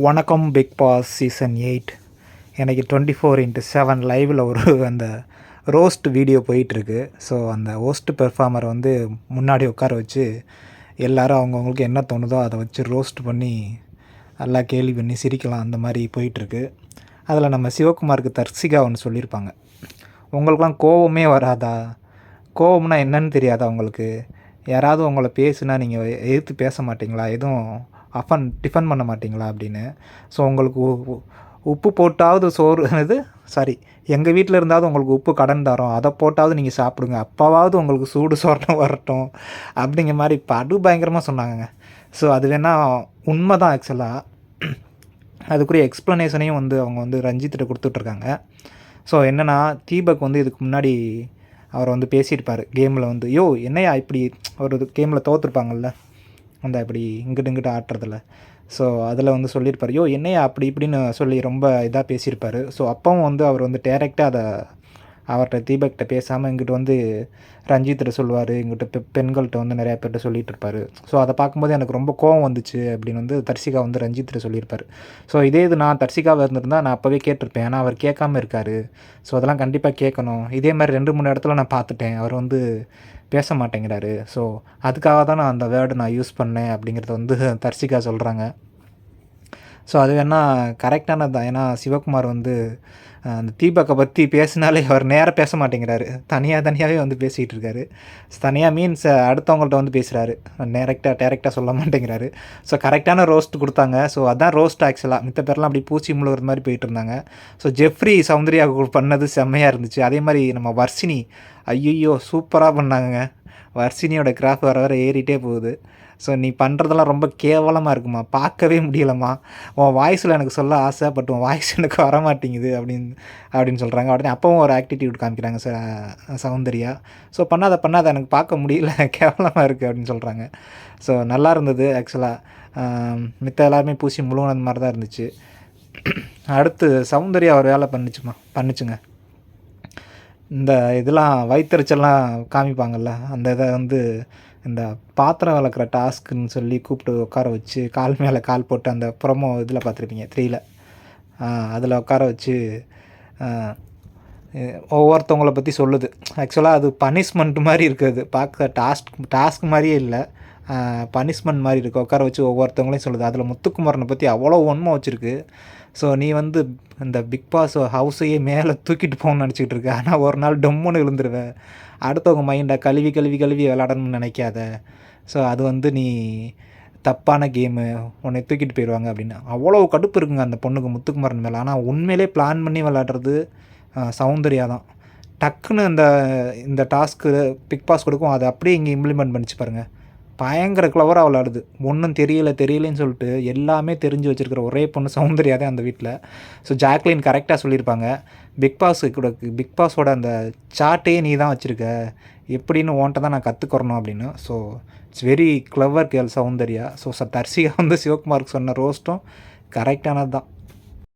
வணக்கம் big pass season eight எனக்கு twenty four into seven லைவில் ஒரு அந்த ரோஸ்ட் வீடியோ போயிட்டுருக்கு. ஸோ அந்த ஹோஸ்ட் பெர்ஃபார்மரை வந்து முன்னாடி உட்கார வச்சு எல்லோரும் அவங்கவுங்களுக்கு என்ன தோணுதோ அதை வச்சு ரோஸ்ட் பண்ணி நல்லா கேள்வி பண்ணி சிரிக்கலாம் அந்த மாதிரி போயிட்டுருக்கு. அதில் நம்ம சிவகுமாருக்கு தர்சிகா ஒன்று சொல்லியிருப்பாங்க. உங்களுக்குலாம் கோவமே வராதா? கோவம்னா என்னன்னு தெரியாதா உங்களுக்கு? யாராவது உங்களை பேசுனா நீங்கள் எதிர்த்து பேச மாட்டிங்களா? எதுவும் அஃபன் டிஃபன் பண்ண மாட்டிங்களா அப்படின்னு. ஸோ உங்களுக்கு உ- உப்பு போட்டாவது சோறு இது சாரி எங்கள் வீட்டில் இருந்தாவது உங்களுக்கு உப்பு கடன் தரோம். அதை போட்டாவது நீங்கள் சாப்பிடுங்க. அப்பாவாவது உங்களுக்கு சூடு சோரணம் வரட்டும். அப்படிங்கிற மாதிரி படு பயங்கரமாக சொன்னாங்க ஸோ அது வேணால் உண்மை தான் ஆக்சுவலாக அதுக்குரிய எக்ஸ்ப்ளனேஷனையும் வந்து அவங்க வந்து ரஞ்சித்திட்ட கொடுத்துட்ருக்காங்க. ஸோ என்னென்னா தீபக் வந்து இதுக்கு முன்னாடி அவர் வந்து பேசியிருப்பார். கேமில் வந்து யோ என்னையா இப்படி ஒரு கேமில் தோற்றுருப்பாங்கள்ல அந்த இப்படி இங்கிட்டு இங்கிட்டு ஆட்டுறதில்ல ஸோ அதில் வந்து சொல்லியிருப்பார் யோ என்னையா அப்படி இப்படின்னு சொல்லி ரொம்ப இதாக பேசியிருப்பார். ஸோ அப்பவும் வந்து அவர் வந்து டேரெக்டாக அதை அவர்கிட்ட தீபக்கிட்ட பேசாமல் இங்கிட்டு வந்து ரஞ்சித்திட்ட சொல்லுவார். இங்கிட்ட பெ பெண்கள்கிட்ட வந்து நிறையா பேர்கிட்ட சொல்லிட்டு இருப்பார் ஸோ அதை பார்க்கும்போது எனக்கு ரொம்ப கோவம் வந்துச்சு அப்படின்னு வந்து தர்சிகா வந்து ரஞ்சித்திட்ட சொல்லியிருப்பார். ஸோ இதே இது நான் தர்சிகாவாக இருந்திருந்தா நான் அப்போவே கேட்டிருப்பேன். ஆனால் அவர் கேட்காம இருக்கார். ஸோ அதெல்லாம் கண்டிப்பாக கேட்கணும். இதே மாதிரி ரெண்டு மூணு இடத்துல நான் பார்த்துட்டேன். அவர் வந்து பேச மாட்டேங்கிறாரு. ஸோ அதுக்காக தான் நான் அந்த வேர்டு நான் யூஸ் பண்ணேன் அப்படிங்கிறத வந்து தர்சிகா சொல்கிறாங்க ஸோ அது வேணால் கரெக்டானது தான். ஏன்னா சிவகுமார் வந்து அந்த தீபக்கை பற்றி பேசினாலே அவர் நேராக பேச மாட்டேங்கிறாரு. தனியாக தனியாகவே வந்து பேசிகிட்டு இருக்காரு. தனியாக மீன்ஸ் அடுத்தவங்கள்ட்ட வந்து பேசுகிறாரு டேரெக்டாக டேரெக்டாக சொல்ல மாட்டேங்கிறாரு. ஸோ கரெக்டான ரோஸ்ட் கொடுத்தாங்க. ஸோ அதான் ரோஸ்ட் ஆக்சுவலாக மித்த பேர்லாம் அப்படி பூச்சி முழுகிற மாதிரி போயிட்டு இருந்தாங்க. ஸோ ஜெஃப்ரி சௌந்தர்யா பண்ணது செம்மையாக இருந்துச்சு. அதே மாதிரி நம்ம வர்ஷினி ஐயோ சூப்பராக பண்ணாங்க வர்ஷினியோட கிராஃப் வர வர ஏறிட்டே போகுது. ஸோ நீ பண்ணுறதெல்லாம் ரொம்ப கேவலமாக இருக்குமா? பார்க்கவே முடியலம்மா. உன் வாய்ஸில் எனக்கு சொல்ல ஆசை பட் உன் வாய்ஸ் எனக்கு வர மாட்டேங்குது அப்படின்னு அப்படின்னு சொல்கிறாங்க உடனே அப்பவும் ஒரு ஆக்டிடியூட் காமிக்கிறாங்க ச சௌந்தர்யா. ஸோ பண்ணாத பண்ணாத எனக்கு பார்க்க முடியல. கேவலமாக இருக்குது அப்படின்னு சொல்கிறாங்க ஸோ நல்லா இருந்தது ஆக்சுவலாக மித்த எல்லாருமே பூசி முழுவனது மாதிரி தான் இருந்துச்சு. அடுத்து சௌந்தர்யா ஒரு வேலை பண்ணிச்சுமா? பண்ணுச்சுங்க. இந்த இதெல்லாம் வயிற்றுச்சல்லாம் காமிப்பாங்கல்ல அந்த இதை வந்து இந்த பாத்திரம் வளர்க்குற டாஸ்க்குன்னு சொல்லி கூப்பிட்டு உட்கார வச்சு கால் மேலே கால் போட்டு அந்த ப்ரொமோ இதில் பார்த்துருப்பீங்க த்ரீயில் அதில் உட்கார வச்சு ஒவ்வொருத்தவங்களை பற்றி சொல்லுது. ஆக்சுவலாக அது பனிஷ்மெண்ட் மாதிரி இருக்குது பார்க்க டாஸ்க் டாஸ்க் மாதிரியே இல்லை. பனிஷ்மெண்ட் மாதிரி இருக்குது உட்கார வச்சு ஒவ்வொருத்தவங்களையும் சொல்லுது. அதில் முத்துக்குமரனை பற்றி அவ்வளோ உண்மை வச்சுருக்கு. ஸோ நீ வந்து இந்த பிக் பாஸ் ஹவுஸையே மேலே தூக்கிட்டு போகணும்னு நினச்சிக்கிட்டு இருக்க. ஆனால் ஒரு நாள் டொம்முன்னு விழுந்துருவேன் அடுத்தவங்க மைண்டை கழுவி கழுவி கழுவி விளாடணும்னு நினைக்காத. ஸோ அது வந்து நீ தப்பான கேமு உன்னை தூக்கிட்டு போயிடுவாங்க அப்படின்னு. அவ்வளோ கடுப்பு இருக்குங்க அந்த பொண்ணுக்கு முத்துக்குமரன் மேலே. ஆனால் உண்மையிலே பிளான் பண்ணி விளாடுறது சௌந்தர்யா தான். டக்குன்னு இந்த இந்த டாஸ்க்கு பிக் பாஸ் கொடுக்கும். அதை அப்படியே இங்கே இம்ப்ளிமெண்ட் பண்ணிச்சு பாருங்கள் பயங்கர கிளவராக விளாடுது ஒன்றும் தெரியல தெரியலன்னு சொல்லிட்டு எல்லாமே தெரிஞ்சு வச்சுருக்கிற ஒரே பொண்ணு சௌந்தர்யா தான் அந்த வீட்டில் ஸோ ஜாக்லின் கரெக்டாக சொல்லியிருப்பாங்க. பிக் பாஸ் கூட பிக் பாஸோட அந்த சார்ட்டையே நீ தான் வச்சுருக்க. எப்படின்னு ஓன்ட்ட தான் நான் கற்றுக்கிறணும் அப்படின்னு. So it's very clever girl Soundarya. So Tharshika வந்து சிவகுமாருக்கு சொன்ன ரோஸ்ட்டும் கரெக்டானது தான்